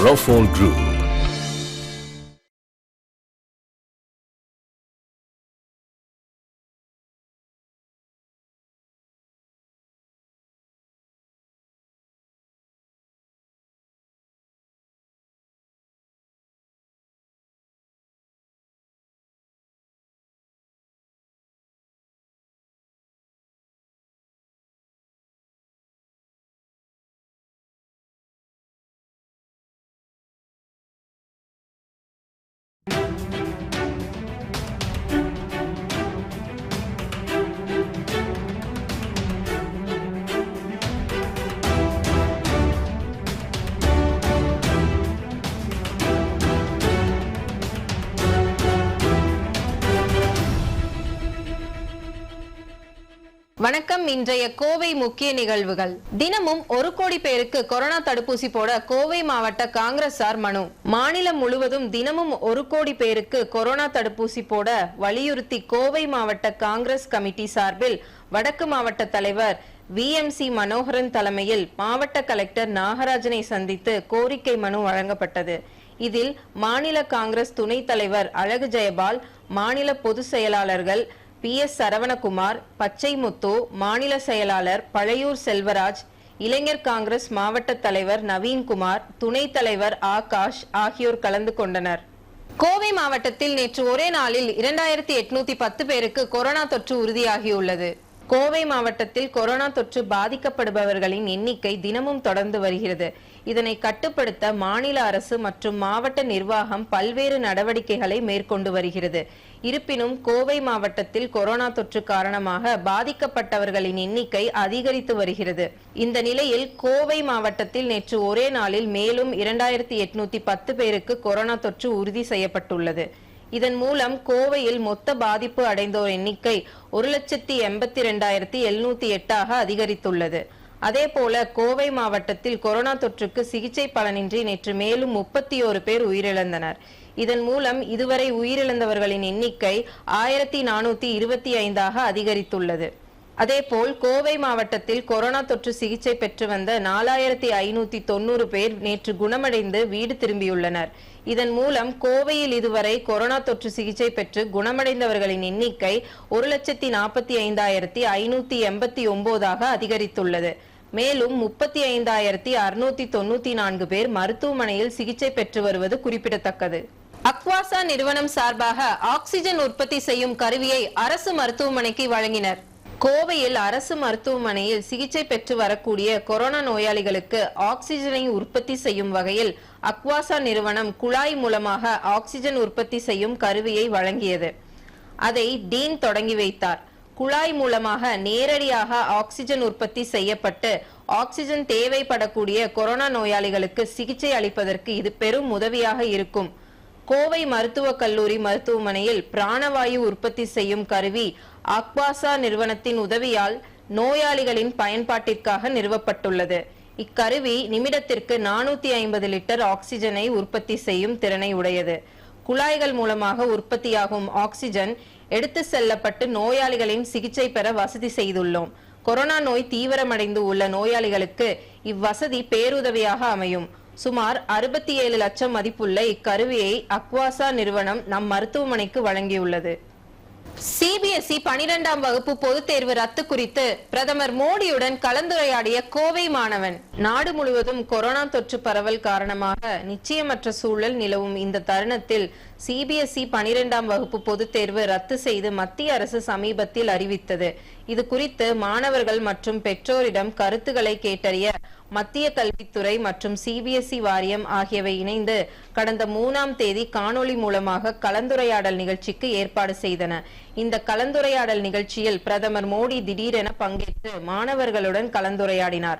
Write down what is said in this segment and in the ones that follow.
Ruffle Groove. வணக்கம் இன்றைய கோவை முக்கிய நிகழ்வுகள். தினமும் ஒரு கோடி பேருக்கு கொரோனா தடுப்பூசி போட கோவை மாவட்ட காங்கிரசார் மனு. மாநிலம் முழுவதும் தினமும் ஒரு கோடி பேருக்கு கொரோனா தடுப்பூசி போட வலியுறுத்தி கோவை மாவட்ட காங்கிரஸ் கமிட்டி சார்பில் வடக்கு மாவட்ட தலைவர் விஎம்சி மனோகரன் தலைமையில் மாவட்ட கலெக்டர் நாகராஜனை சந்தித்து கோரிக்கை மனு வழங்கப்பட்டது. இதில் மாநில காங்கிரஸ் துணைத் தலைவர் அழகு ஜெயபால் மாநில பொதுச் செயலாளர்கள் பி எஸ் சரவணகுமார் பச்சைமுத்து மாநில செயலாளர் பழையூர் செல்வராஜ் இளைஞர் காங்கிரஸ் மாவட்ட தலைவர் நவீன்குமார் துணைத் தலைவர் ஆகாஷ் ஆகியோர் கலந்து கொண்டனர். கோவை மாவட்டத்தில் நேற்று ஒரே நாளில் இரண்டாயிரத்தி எட்நூத்தி பத்து பேருக்கு கொரோனா தொற்று உறுதியாகியுள்ளது. கோவை மாவட்டத்தில் கொரோனா தொற்று பாதிக்கப்படுபவர்களின் எண்ணிக்கை தினமும் தொடர்ந்து வருகிறது. இதனை கட்டுப்படுத்த மாநில அரசு மற்றும் மாவட்ட நிர்வாகம் பல்வேறு நடவடிக்கைகளை மேற்கொண்டு வருகிறது. இருப்பினும் கோவை மாவட்டத்தில் கொரோனா தொற்று காரணமாக பாதிக்கப்பட்டவர்களின் எண்ணிக்கை அதிகரித்து வருகிறது. இந்த நிலையில் கோவை மாவட்டத்தில் நேற்று ஒரே நாளில் மேலும் இரண்டாயிரத்தி எட்நூத்தி பத்து பேருக்கு கொரோனா தொற்று உறுதி செய்யப்பட்டுள்ளது. இதன் மூலம் கோவையில் மொத்த பாதிப்பு அடைந்தோர் எண்ணிக்கை ஒரு லட்சத்தி எண்பத்தி இரண்டாயிரத்தி எழுநூத்தி எட்டாக அதிகரித்துள்ளது. அதேபோல கோவை மாவட்டத்தில் கொரோனா தொற்றுக்கு சிகிச்சை பலனின்றி நேற்று மேலும் முப்பத்தி ஓரு பேர் உயிரிழந்தனர். இதன் மூலம் இதுவரை உயிரிழந்தவர்களின் எண்ணிக்கை ஆயிரத்தி நானூத்தி இருபத்தி ஐந்தாக அதிகரித்துள்ளது. அதேபோல் கோவை மாவட்டத்தில் கொரோனா தொற்று சிகிச்சை பெற்று வந்த நாலாயிரத்தி ஐநூத்தி தொண்ணூறு பேர் நேற்று குணமடைந்து வீடு திரும்பியுள்ளனர். இதன் மூலம் கோவையில் இதுவரை கொரோனா தொற்று சிகிச்சை பெற்று குணமடைந்தவர்களின் எண்ணிக்கை ஒரு லட்சத்தி நாற்பத்தி ஐந்தாயிரத்தி ஐநூத்தி எண்பத்தி ஒன்பதாக அதிகரித்துள்ளது. மேலும் முப்பத்தி ஐந்தாயிரத்தி அறுநூத்தி தொண்ணூத்தி நான்கு பேர் மருத்துவமனையில் சிகிச்சை பெற்று வருவது குறிப்பிடத்தக்கது. அக்வாசா நிறுவனம் சார்பாக ஆக்சிஜன் உற்பத்தி செய்யும் கருவியை அரசு மருத்துவமனைக்கு வழங்கினர். கோவையில் அரசு மருத்துவமனையில் சிகிச்சை பெற்று வரக்கூடிய கொரோனா நோயாளிகளுக்கு ஆக்சிஜனை உற்பத்தி செய்யும் வகையில் அக்வாசா நிறுவனம் குழாய் மூலமாக ஆக்சிஜன் உற்பத்தி செய்யும் கருவியை வழங்கியது. அதை டீன் தொடங்கி வைத்தார். குழாய் மூலமாக நேரடியாக ஆக்சிஜன் உற்பத்தி செய்யப்பட்டு ஆக்சிஜன் தேவைப்படக்கூடிய கொரோனா நோயாளிகளுக்கு சிகிச்சை அளிப்பதற்கு இது பெரும் உதவியாக இருக்கும். கோவை மருத்துவக் கல்லூரி மருத்துவமனையில் பிராணவாயு உற்பத்தி செய்யும் கருவி அக்வாசா நிறுவனத்தின் உதவியால் நோயாளிகளின் பயன்பாட்டிற்காக நிறுவப்பட்டுள்ளது. இக்கருவி நிமிடத்திற்கு நானூத்தி ஐம்பது லிட்டர் ஆக்சிஜனை உற்பத்தி செய்யும் திறனை உடையது. குழாய்கள் மூலமாக உற்பத்தியாகும் ஆக்சிஜன் எடுத்து செல்லப்பட்டு நோயாளிகளின் சிகிச்சை பெற வசதி செய்துள்ளோம். கொரோனா நோய் தீவிரமடைந்து உள்ள நோயாளிகளுக்கு இவ்வசதி பேருதவியாக அமையும். சுமார் அறுபத்தி ஏழு லட்சம் மதிப்புள்ள இக்கருவியை அக்வாசா நிறுவனம் நம் மருத்துவமனைக்கு வழங்கியுள்ளது. சிபிஎஸ்இ பனிரெண்டாம் வகுப்பு பொதுத் தேர்வு ரத்து குறித்து பிரதமர் மோடியுடன் கலந்துரையாடிய கோவை மாணவன் நாடு முழுவதும் கொரோனா தொற்று பரவல் காரணமாக நிச்சயமற்ற சூழல் நிலவும் இந்த தருணத்தில் சிபிஎஸ்இ பனிரெண்டாம் வகுப்பு பொதுத் தேர்வு ரத்து செய்து மத்திய அரசு சமீபத்தில் அறிவித்தது. இது குறித்து மாணவர்கள் மற்றும் பெற்றோரிடம் கருத்துக்களை கேட்டறிய மத்திய கல்வித்துறை மற்றும் சிபிஎஸ்இ வாரியம் ஆகியவை இணைந்து கடந்த மூணாம் தேதி காணொளி மூலமாக கலந்துரையாடல் நிகழ்ச்சிக்கு ஏற்பாடு செய்தன. இந்த கலந்துரையாடல் நிகழ்ச்சியில் பிரதமர் மோடி திடீரென பங்கேற்று மாணவர்களுடன் கலந்துரையாடினார்.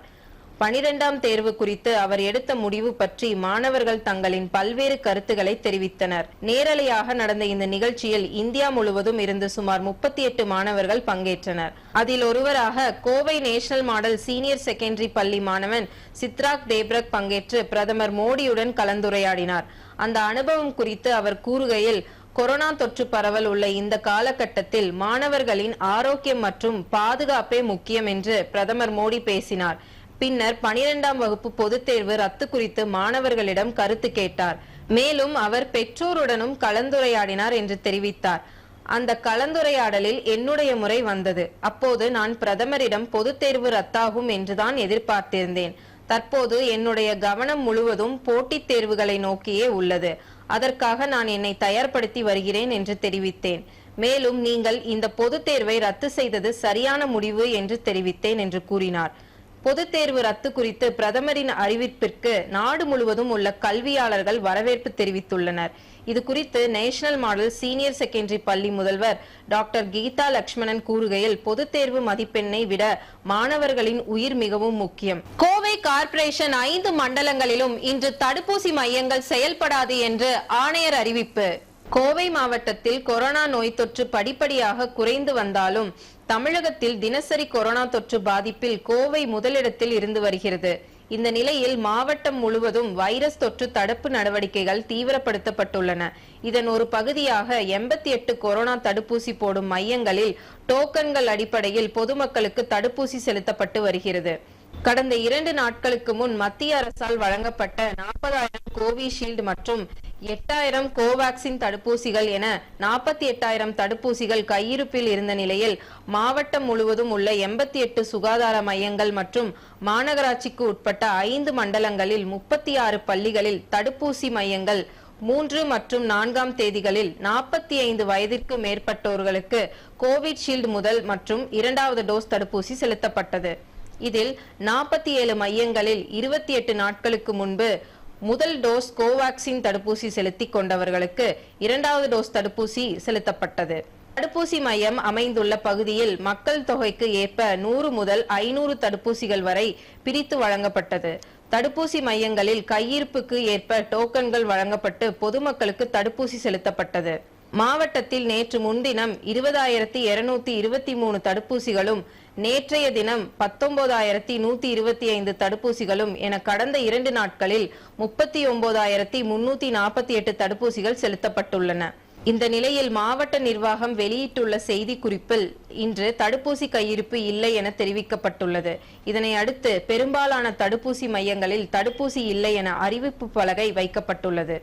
பனிரெண்டாம் தேர்வு குறித்து அவர் எடுத்த முடிவு பற்றி மாணவர்கள் தங்களின் பல்வேறு கருத்துக்களை தெரிவித்தனர். நேரலையாக நடந்த இந்த நிகழ்ச்சியில் இந்தியா முழுவதும் இருந்து சுமார் முப்பத்தி எட்டு மாணவர்கள் பங்கேற்றனர். அதில் ஒருவராக Kovai national model senior secondary பள்ளி மாணவன் சித்ராக் தேப்ரக் பங்கேற்று பிரதமர் மோடியுடன் கலந்துரையாடினார். அந்த அனுபவம் குறித்து அவர் கூறுகையில் கொரோனா தொற்று பரவல் உள்ள இந்த காலகட்டத்தில் மாணவர்களின் ஆரோக்கியம் மற்றும் பாதுகாப்பே முக்கியம் என்று பிரதமர் மோடி பேசினார். பின்னர் பனிரெண்டாம் வகுப்பு பொதுத் தேர்வு ரத்து குறித்து மாணவர்களிடம் கருத்து கேட்டார். மேலும் அவர் பெற்றோருடனும் கலந்துரையாடினார் என்று தெரிவித்தார். அந்த கலந்துரையாடலில் என்னுடைய முறை வந்தது. அப்போது நான் பிரதமரிடம் பொதுத் தேர்வு ரத்தாகும் என்றுதான் எதிர்பார்த்திருந்தேன். தற்போது என்னுடைய கவனம் முழுவதும் போட்டித் தேர்வுகளை நோக்கியே உள்ளது. அதற்காக நான் என்னை தயார்படுத்தி வருகிறேன் என்று தெரிவித்தேன். மேலும் நீங்கள் இந்த பொதுத் தேர்வை ரத்து செய்தது சரியான முடிவு என்று தெரிவித்தேன் என்று கூறினார். பொதுத் தேர்வு ரத்து குறித்து பிரதமரின் அறிவிப்பிற்கு நாடு முழுவதும் உள்ள கல்வியாளர்கள் வரவேற்பு தெரிவித்துள்ளனர். இது குறித்து நேஷனல் மாடல் சீனியர் செகண்டரி பள்ளி முதல்வர் டாக்டர் கீதா லட்சுமணன் கூறுகையில் பொதுத் தேர்வு மதிப்பெண்ணை விட மாணவர்களின் உயிர் மிகவும் முக்கியம். கோவை கார்ப்பரேஷன் ஐந்து மண்டலங்களிலும் இன்று தடுப்பூசி மையங்கள் செயல்படாது என்று ஆணையர் அறிவிப்பு. கோவை மாவட்டத்தில் கொரோனா நோய் தொற்று படிப்படியாக குறைந்து வந்தாலும் தமிழகத்தில் தினசரி கொரோனா தொற்று பாதிப்பில் கோவை முதலிடத்தில் இருந்து வருகிறது. இந்த நிலையில் மாவட்டம் முழுவதும் வைரஸ் தொற்று தடுப்பு நடவடிக்கைகள் தீவிரப்படுத்தப்பட்டுள்ளன. இதன் ஒரு பகுதியாக எண்பத்தி எட்டு கொரோனா தடுப்பூசி போடும் மையங்களில் டோக்கன்கள் அடிப்படையில் பொதுமக்களுக்கு தடுப்பூசி செலுத்தப்பட்டு வருகிறது. கடந்த இரண்டு நாட்களுக்கு முன் மத்திய அரசால் வழங்கப்பட்ட நாற்பதாயிரம் கோவிஷீல்டு மற்றும் எட்டாயிரம் கோவாக்சின் தடுப்பூசிகள் என நாற்பத்தி எட்டாயிரம் தடுப்பூசிகள் கையிருப்பில் இருந்த நிலையில் மாவட்டம் முழுவதும் உள்ள எண்பத்தி எட்டு சுகாதார மையங்கள் மற்றும் மாநகராட்சிக்கு உட்பட்ட ஐந்து மண்டலங்களில் முப்பத்தி ஆறு பள்ளிகளில் தடுப்பூசி மையங்கள் மூன்று மற்றும் நான்காம் தேதிகளில் நாற்பத்தி ஐந்து வயதிற்கு மேற்பட்டோர்களுக்கு கோவிட்ஷீல்டு முதல் மற்றும் இரண்டாவது டோஸ் தடுப்பூசி செலுத்தப்பட்டது. இதில் நாற்பத்தி ஏழு மையங்களில் இருபத்தி எட்டு நாட்களுக்கு முன்பு முதல் டோஸ் கோவாக்சின் தடுப்பூசி செலுத்திக் கொண்டவர்களுக்கு இரண்டாவது டோஸ் தடுப்பூசி செலுத்தப்பட்டது. தடுப்பூசி மையம் அமைந்துள்ள பகுதியில் மக்கள் தொகைக்கு ஏற்ப நூறு முதல் ஐநூறு தடுப்பூசிகள் வரை பிரித்து வழங்கப்பட்டது. தடுப்பூசி மையங்களில் கையிருப்புக்கு ஏற்ப டோக்கன்கள் வழங்கப்பட்டு பொதுமக்களுக்கு தடுப்பூசி செலுத்தப்பட்டது. மாவட்டத்தில் நேற்று முன்தினம் இருபதாயிரத்தி இருநூத்தி இருபத்தி மூணு தடுப்பூசிகளும் நேற்றைய தினம் பத்தொன்பதாயிரத்தி நூத்தி இருபத்தி ஐந்து தடுப்பூசிகளும் என கடந்த இரண்டு நாட்களில் முப்பத்தி ஒன்பதாயிரத்தி முன்னூத்தி நாற்பத்தி எட்டு தடுப்பூசிகள் செலுத்தப்பட்டுள்ளன. இந்த நிலையில் மாவட்ட நிர்வாகம் வெளியிட்டுள்ள செய்தி குறிப்பில் இன்று தடுப்பூசி கையிருப்பு இல்லை என தெரிவிக்கப்பட்டுள்ளது. இதனை அடுத்து பெரும்பாலான தடுப்பூசி மையங்களில் தடுப்பூசி இல்லை என அறிவிப்பு பலகை வைக்கப்பட்டுள்ளது.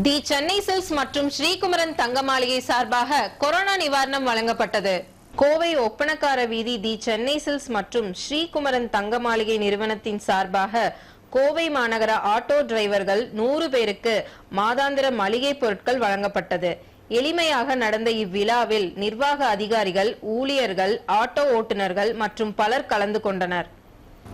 தி சென்னை சில்ஸ் மற்றும் ஸ்ரீகுமரன் தங்க மாளிகை சார்பாக கொரோனா நிவாரணம் வழங்கப்பட்டது. கோவை ஒப்பனக்கார வீதி தி சென்னை சில்ஸ் மற்றும் ஸ்ரீகுமரன் தங்க மாளிகை நிறுவனத்தின் சார்பாக கோவை மாநகர ஆட்டோ டிரைவர்கள் நூறு பேருக்கு மாதாந்திர மளிகை பொருட்கள் வழங்கப்பட்டது. எளிமையாக நடந்த இவ்விழாவில் நிர்வாக அதிகாரிகள் ஊழியர்கள் ஆட்டோ ஓட்டுநர்கள் மற்றும் பலர் கலந்து கொண்டனர்.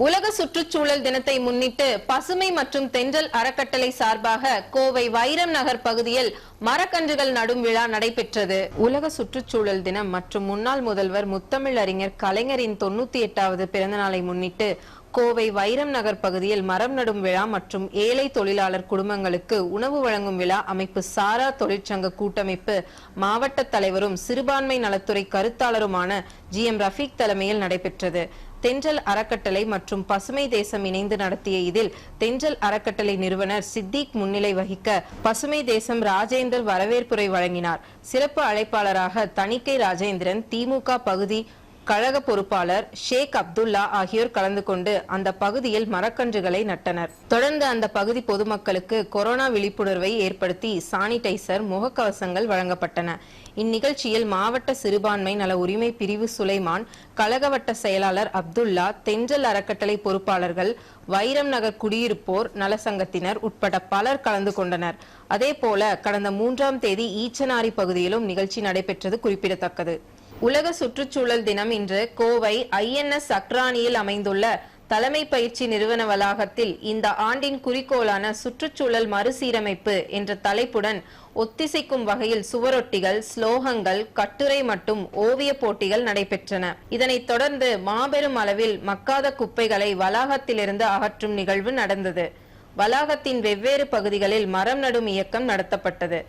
உலக சுற்றுச்சூழல் தினத்தை முன்னிட்டு பசுமை மற்றும் தென்றல் அறக்கட்டளை சார்பாக கோவை வைரம் நகர் பகுதியில் மரக்கன்றுகள் நடும் விழா நடைபெற்றது. உலக சுற்றுச்சூழல் தினம் மற்றும் முன்னாள் முதல்வர் முத்தமிழ் அறிஞர் கலைஞரின் தொண்ணூத்தி எட்டாவது பிறந்த நாளை முன்னிட்டு கோவை வைரம் நகர் பகுதியில் மரம் நடும் விழா மற்றும் ஏழை தொழிலாளர் குடும்பங்களுக்கு உணவு வழங்கும் விழா அமைப்பு சாரா தொழிற்சங்க கூட்டமைப்பு மாவட்ட தலைவரும் சிறுபான்மை நலத்துறை கருத்தாளருமான ஜி எம் ரஃபீக் தலைமையில் நடைபெற்றது. தென்றல் அறக்கட்டளை மற்றும் பசுமை தேசம் இணைந்து நடத்திய இதில் தென்றல் அறக்கட்டளை நிறுவனர் சித்திக் முன்னிலை வகிக்க பசுமை தேசம் ராஜேந்தர் வரவேற்புரை வழங்கினார். சிறப்பு அழைப்பாளராக தணிக்கை ராஜேந்திரன் திமுக பகுதி கழக பொறுப்பாளர் ஷேக் அப்துல்லா ஆகியோர் கலந்து கொண்டு அந்த பகுதியில் மரக்கன்றுகளை நட்டனர். தொடர்ந்து அந்த பகுதி பொதுமக்களுக்கு கொரோனா விழிப்புணர்வை ஏற்படுத்தி சானிடைசர் முகக்கவசங்கள் வழங்கப்பட்டன. இந்நிகழ்ச்சியில் மாவட்ட சிறுபான்மை நல உரிமை பிரிவு சுலைமான் கழகவட்ட செயலாளர் அப்துல்லா தென்றல் அறக்கட்டளை பொறுப்பாளர்கள் வைரம் நகர் குடியிருப்போர் நலசங்கத்தினர் உட்பட பலர் கலந்து கொண்டனர். அதேபோல கடந்த மூன்றாம் தேதி ஈச்சனாரி பகுதியிலும் நிகழ்ச்சி நடைபெற்றது குறிப்பிடத்தக்கது. உலக சுற்றுச்சூழல் தினம் இன்று கோவை ஐஎன்எஸ் அக்ரானியில் அமைந்துள்ள தலைமை பயிற்சி நிறுவன வளாகத்தில் இந்த ஆண்டின் குறிக்கோளான சுற்றுச்சூழல் மறுசீரமைப்பு என்ற தலைப்புடன் ஒத்திசைக்கும் வகையில் சுவரொட்டிகள் ஸ்லோகங்கள் கட்டுரை மற்றும் ஓவிய போட்டிகள் நடைபெற்றன. இதனைத் தொடர்ந்து மாபெரும் அளவில் மக்காத குப்பைகளை வளாகத்திலிருந்து அகற்றும் நிகழ்வு நடந்தது. வளாகத்தின் வெவ்வேறு பகுதிகளில் மரம் நடும் இயக்கம் நடத்தப்பட்டது.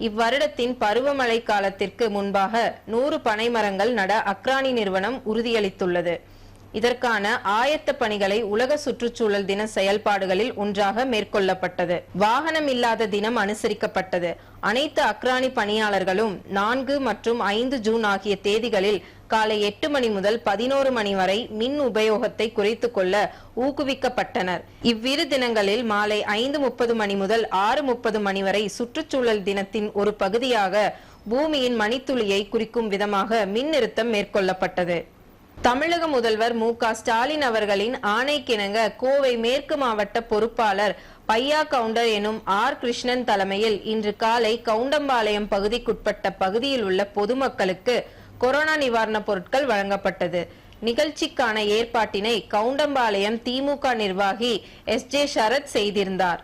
இவ்வருடத்தின் பருவமழை காலத்திற்கு முன்பாக நூறு பனை மரங்கள் நட அக்ரானி நிறுவனம் உறுதியளித்துள்ளது. இதற்கான ஆயத்த பணிகளை உலக சுற்றுச்சூழல் தின செயல்பாடுகளில் ஒன்றாக மேற்கொள்ளப்பட்டது. வாகனம் இல்லாத தினம் அனுசரிக்கப்பட்டது. அனைத்து அக்ராணி பணியாளர்களும் நான்கு மற்றும் ஐந்து ஜூன் ஆகிய தேதிகளில் காலை எட்டு மணி முதல் பதினோரு மணி வரை மின் உபயோகத்தை குறைத்துக் கொள்ள ஊக்குவிக்கப்பட்டனர். இவ்விரு தினங்களில் மாலை ஐந்து முப்பது மணி முதல் ஆறு முப்பது மணி வரை சுற்றுச்சூழல் தினத்தின் ஒரு பகுதியாக பூமியின் மணித்துளியை குறிக்கும் விதமாக மின் நிறுத்தம் மேற்கொள்ளப்பட்டது. தமிழக முதல்வர் மு க ஸ்டாலின் அவர்களின் ஆணைக்கிணங்க கோவை மேற்கு மாவட்ட பொறுப்பாளர் பையா கவுண்டர் எனும் ஆர் கிருஷ்ணன் தலைமையில் இன்று காலை கவுண்டம்பாளையம் பகுதிக்குட்பட்ட பகுதியில் உள்ள பொதுமக்களுக்கு கொரோனா நிவாரணப் பொருட்கள் வழங்கப்பட்டது. நிகழ்ச்சிக்கான ஏற்பாட்டினை கவுண்டம்பாளையம் திமுக நிர்வாகி எஸ் ஜே சரத் செய்திருந்தார்.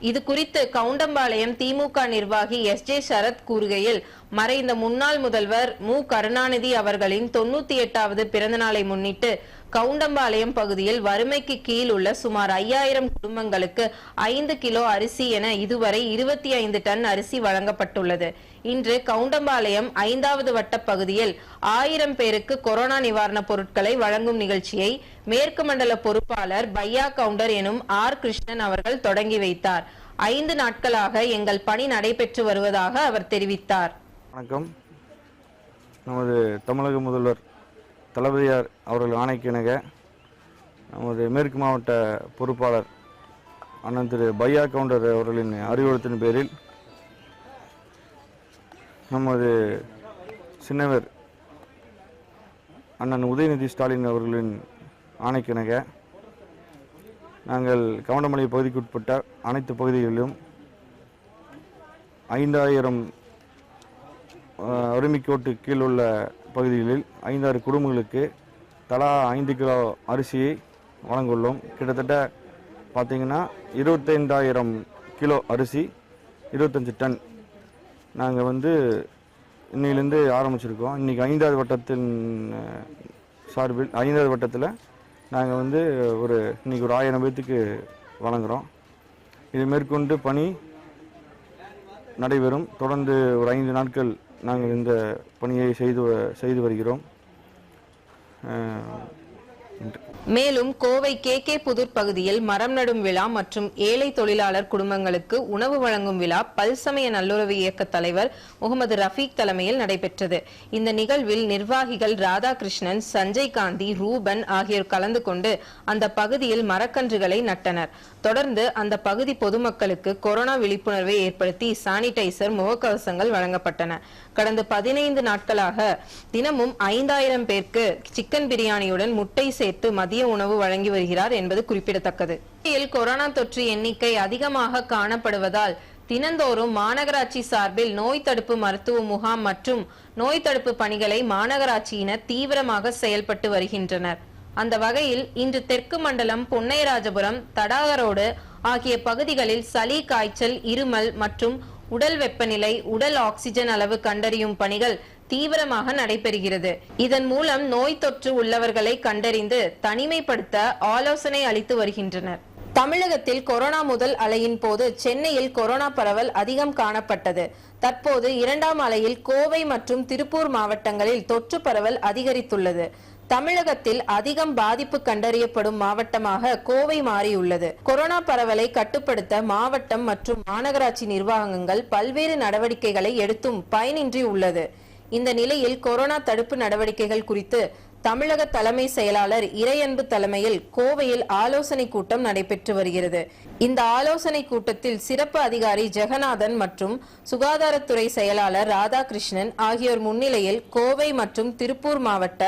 இது குறித்து கவுண்டம்பாளையம் திமுக நிர்வாகி எஸ் ஜே சரத் கூறுகையில் மறைந்த முன்னாள் முதல்வர் மு. கருணாநிதி அவர்களின் தொண்ணூத்தி எட்டாவது பிறந்த நாளை முன்னிட்டு கவுண்டம்பாளையம் பகுதியில் வறுமைக்கு கீழ் உள்ள சுமார் ஐயாயிரம் குடும்பங்களுக்கு ஐந்து கிலோ அரிசி என இதுவரை இருபத்தி ஐந்து டன் அரிசி வழங்கப்பட்டுள்ளது. இன்று கவுண்டம்பாளையம் ஐந்தாவது வட்ட பகுதியில் ஆயிரம் பேருக்கு கொரோனா நிவாரணப் பொருட்களை வழங்கும் நிகழ்ச்சியை மேற்கு மண்டல பொறுப்பாளர் பையா கவுண்டர் எனும் ஆர் கிருஷ்ணன் அவர்கள் தொடங்கி வைத்தார். ஐந்து நாட்களாக எங்கள் பணி நடைபெற்று வருவதாக அவர் தெரிவித்தார். வணக்கம். நமது தமிழக முதல்வர் தளபதியார் அவர்கள் ஆணைக்கிணங்க நமது மேற்கு மாவட்ட பொறுப்பாளர் அண்ணன் திரு பையா கவுண்டர் அவர்களின் அறிவுறுத்தின் பேரில் நமது சின்னவர் அண்ணன் உதயநிதி ஸ்டாலின் அவர்களின் ஆணைக்கிணங்க. நாங்கள் கவுண்டமலை பகுதிக்குட்பட்ட அனைத்து பகுதிகளிலும் ஐந்தாயிரம் அருமிக்கோட்டு வறுமைக்கோட்டு கீழ் உள்ள பகுதிகளில் ஐந்தாறு குடும்பங்களுக்கு தலா ஐந்து கிலோ அரிசியை வழங்குள்ளோம். கிட்டத்தட்ட பார்த்திங்கன்னா இருபத்தைந்தாயிரம் கிலோ அரிசி இருபத்தஞ்சி டன் நாங்கள் வந்து இன்னையிலேருந்து ஆரம்பிச்சிருக்கோம். இன்றைக்கி ஐந்தாவது வட்டத்தின் சார்பில் ஐந்தாவது வட்டத்தில் நாங்கள் வந்து ஒரு இன்னைக்கு ஒரு ஆயிரம் பேர்த்துக்கு வழங்குகிறோம் இது மேற்கொண்டு பணி நடைபெறும். தொடர்ந்து ஒரு ஐந்து நாட்கள் நாங்கள் இந்த பணியை செய்து வ- செய்து வருகிறோம். மேலும் கோவை கே கே புதூர் பகுதியில் மரம் நடும் விழா மற்றும் ஏழை தொழிலாளர் குடும்பங்களுக்கு உணவு வழங்கும் விழா பல்சமய நல்லுறவு இயக்க தலைவர் முகமது ரஃபீக் தலைமையில் நடைபெற்றது. இந்த நிகழ்வில் நிர்வாகிகள் ராதாகிருஷ்ணன் சஞ்சய் காந்தி ரூபன் ஆகியோர் கலந்து கொண்டு அந்த பகுதியில் மரக்கன்றுகளை நட்டனர். தொடர்ந்து அந்த பகுதி பொதுமக்களுக்கு கொரோனா விழிப்புணர்வை ஏற்படுத்தி சானிடைசர் முகக்கவசங்கள் வழங்கப்பட்டன. கடந்த பதினைந்து நாட்களாக தினமும் ஐந்தாயிரம் பேருக்கு சிக்கன் பிரியாணியுடன் முட்டை சேர்த்து மதிய உணவு வழங்கி வருகிறார் என்பது குறிப்பிடத்தக்கது. கொரோனா தொற்று எண்ணிக்கை அதிகமாக காணப்படுவதால் தினந்தோறும் மாநகராட்சி சார்பில் நோய் தடுப்பு மருத்துவ முகாம் மற்றும் நோய் தடுப்பு பணிகளை மாநகராட்சியினர் தீவிரமாக செயல்பட்டு வருகின்றனர். அந்த வகையில் இன்று தெற்கு மண்டலம் பொன்னைராஜபுரம் தடாகரோடு ஆகிய பகுதிகளில் சளி காய்ச்சல் இருமல் மற்றும் உடல் வெப்பநிலை உடல் ஆக்சிஜன் அளவு கண்டறியும் பணிகள் தீவிரமாக நடைபெறுகிறது. இதன் மூலம் நோய் தொற்று உள்ளவர்களை கண்டறிந்து தனிமைப்படுத்த ஆலோசனை அளித்து வருகின்றனர். தமிழகத்தில் கொரோனா முதல் அலையின் போது சென்னையில் கொரோனா பரவல் அதிகம் காணப்பட்டது. தற்போது இரண்டாம் அலையில் கோவை மற்றும் திருப்பூர் மாவட்டங்களில் தொற்று பரவல் அதிகரித்துள்ளது. தமிழகத்தில் அதிகம் பாதிப்பு கண்டறியப்படும் மாவட்டமாக கோவை மாறியுள்ளது. கொரோனா பரவலை கட்டுப்படுத்த மாவட்டம் மற்றும் மாநகராட்சி நிர்வாகங்கள் பல்வேறு நடவடிக்கைகளை எடுத்தும் பயனின்றி உள்ளது. இந்த நிலையில் கொரோனா தடுப்பு நடவடிக்கைகள் குறித்து தமிழக தலைமை செயலாளர் இறையன்பு தலைமையில் கோவையில் ஆலோசனை கூட்டம் நடைபெற்று வருகிறது. இந்த ஆலோசனை கூட்டத்தில் சிறப்பு அதிகாரி ஜெகநாதன் மற்றும் சுகாதாரத்துறை செயலாளர் ராதாகிருஷ்ணன் ஆகியோர் முன்னிலையில் கோவை மற்றும் திருப்பூர் மாவட்ட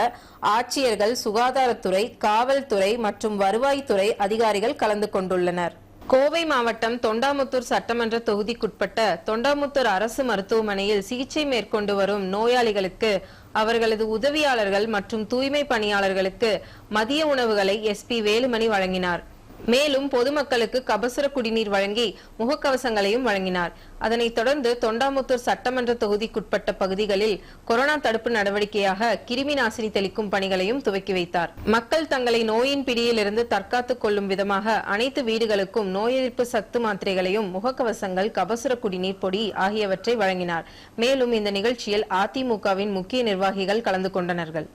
ஆட்சியர்கள் சுகாதாரத்துறை காவல்துறை மற்றும் வருவாய்த்துறை அதிகாரிகள் கலந்து கொண்டுள்ளனர். கோவை மாவட்டம் தொண்டாமுத்தூர் சட்டமன்ற தொகுதிக்குட்பட்ட தொண்டாமுத்தூர் அரசு மருத்துவமனையில் சிகிச்சை மேற்கொண்டு வரும் நோயாளிகளுக்கு அவர்களது உதவியாளர்கள் மற்றும் தூய்மை பணியாளர்களுக்கு மதிய உணவுகளை எஸ்பி வேலுமணி வழங்கினார். மேலும் பொதுமக்களுக்கு கபசுர குடிநீர் வழங்கி முகக்கவசங்களையும் வழங்கினார். அதனைத் தொடர்ந்து தொண்டாமுத்தூர் சட்டமன்ற தொகுதிக்குட்பட்ட பகுதிகளில் கொரோனா தடுப்பு நடவடிக்கையாக கிருமி நாசினி தெளிக்கும் பணிகளையும் துவக்கி வைத்தார். மக்கள் தங்களை நோயின் பிடியிலிருந்து தற்காத்துக் கொள்ளும் விதமாக அனைத்து வீடுகளுக்கும் நோய் எதிர்ப்பு சத்து மாத்திரைகளையும் முகக்கவசங்கள் கபசுர குடிநீர் பொடி ஆகியவற்றை வழங்கினார். மேலும் இந்த நிகழ்ச்சியில் அதிமுகவின் முக்கிய நிர்வாகிகள் கலந்து கொண்டனர்கள்.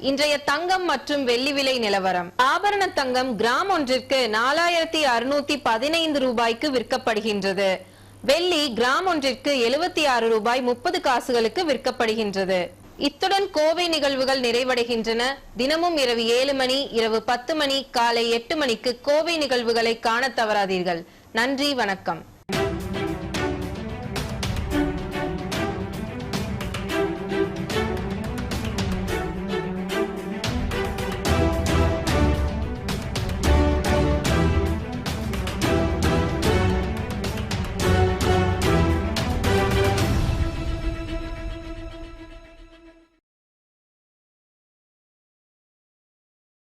இன்றைய தங்கம் மற்றும் வெள்ளி விலை நிலவரம். ஆபரண தங்கம் கிராம் ஒன்றிற்கு நாலாயிரத்தி அறுநூத்தி பதினைந்து ரூபாய்க்கு விற்கப்படுகின்றது. வெள்ளி கிராம் ஒன்றிற்கு எழுபத்தி ஆறு ரூபாய் முப்பது காசுகளுக்கு விற்கப்படுகின்றது. இத்துடன் கோவை நிகழ்வுகள் நிறைவடைகின்றன. தினமும் இரவு ஏழு மணி இரவு பத்து மணி காலை எட்டு மணிக்கு கோவை நிகழ்வுகளை காண தவறாதீர்கள். நன்றி வணக்கம்.